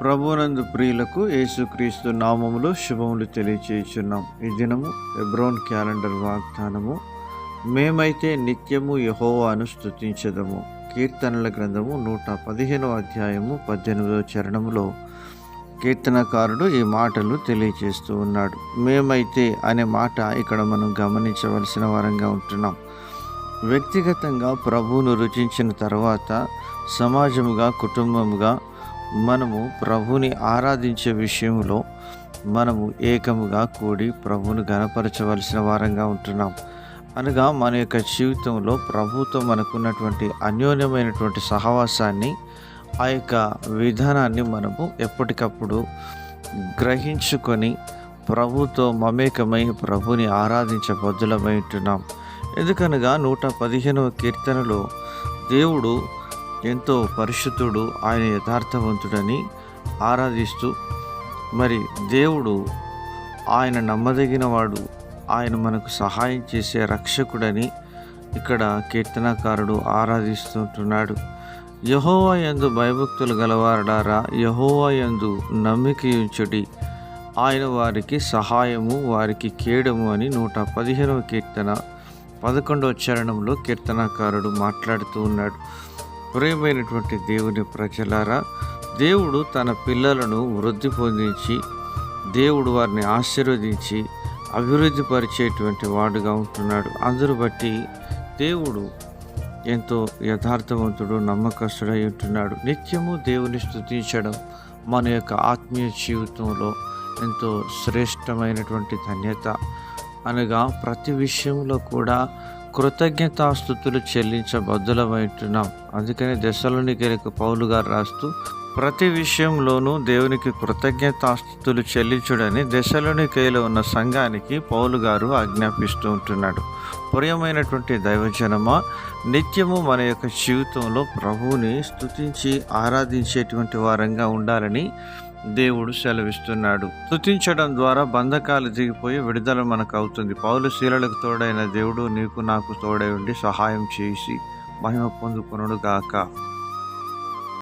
ప్రభునందు ప్రియులకు యేసుక్రీస్తు నామములో శుభములు తెలియచేయుచున్నాం. ఈ దినము ఎబ్రోన్ క్యాలెండర్ వాగ్దానము. మేమైతే నిత్యము యహోవాను స్తుతించదము. కీర్తనల గ్రంథము నూట పదిహేనవ అధ్యాయము పద్దెనిమిదవ చరణములో కీర్తనకారుడు ఈ మాటలు తెలియచేస్తూ ఉన్నాడు. మేమైతే అనే మాట ఇక్కడ మనం గమనించవలసిన వారంగా ఉంటున్నాం. వ్యక్తిగతంగా ప్రభువును రుచించిన తర్వాత సమాజముగా కుటుంబముగా మనము ప్రభుని ఆరాధించే విషయంలో మనము ఏకముగా కూడి ప్రభును గనపరచవలసిన వారంగా ఉంటున్నాం. అనగా మన యొక్క జీవితంలో ప్రభుతో మనకున్నటువంటి అన్యోన్యమైనటువంటి సహవాసాన్ని ఆ యొక్క విధానాన్ని మనము ఎప్పటికప్పుడు గ్రహించుకొని ప్రభుతో మమేకమై ప్రభుని ఆరాధించే బద్దులమై ఉంటున్నాం. ఎందుకనగా నూట పదిహేనవ కీర్తనలో దేవుడు ఎంతో పరిశుద్ధుడు ఆయన యథార్థవంతుడని ఆరాధిస్తూ మరి దేవుడు ఆయన నమ్మదగిన వాడు ఆయన మనకు సహాయం చేసే రక్షకుడని ఇక్కడ కీర్తనకారుడు ఆరాధిస్తుంటున్నాడు. యహోవా యందు భయభక్తులు గలవారడారా యహోవా యందు నమ్మికయుంచుడి ఆయన వారికి సహాయము వారికి కేడము అని నూట పదిహేనవ కీర్తన పదకొండవ చరణంలో కీర్తనకారుడు మాట్లాడుతూ ఉన్నాడు. ప్రియమైనటువంటి దేవుని ప్రజలారా దేవుడు తన పిల్లలను వృద్ధి పొందించి దేవుడు వారిని ఆశీర్వదించి అభివృద్ధి పరిచేటువంటి వాడుగా ఉంటున్నాడు. అందరు బట్టి దేవుడు ఎంతో యథార్థవంతుడు నమ్మకస్తుడై ఉంటున్నాడు. నిత్యము దేవుని స్థుతించడం మన యొక్క ఆత్మీయ జీవితంలో ఎంతో శ్రేష్టమైనటువంటి ధన్యత. అనగా ప్రతి విషయంలో కూడా కృతజ్ఞతాస్థుతులు చెల్లించబద్దులమైంటున్నాం అందుకని దశలోనికి పౌలు గారు రాస్తూ ప్రతి విషయంలోనూ దేవునికి కృతజ్ఞతాస్థుతులు చెల్లించుడని దశలోని కైలో ఉన్న సంఘానికి పౌలు గారు ఆజ్ఞాపిస్తూ ఉంటున్నాడు. ప్రియమైనటువంటి దైవజనమా నిత్యము మన యొక్క జీవితంలో ప్రభువుని స్తుతించి ఆరాధించేటువంటి వారంగా ఉండాలని దేవుడు సెలవిస్తున్నాడు. స్థుతించడం ద్వారా బంధకాలు దిగిపోయి విడుదల మనకు అవుతుంది పౌరు శీలలకు తోడైన దేవుడు నీకు నాకు తోడై ఉండి సహాయం చేసి మహిమ పొందుకునుడు గాక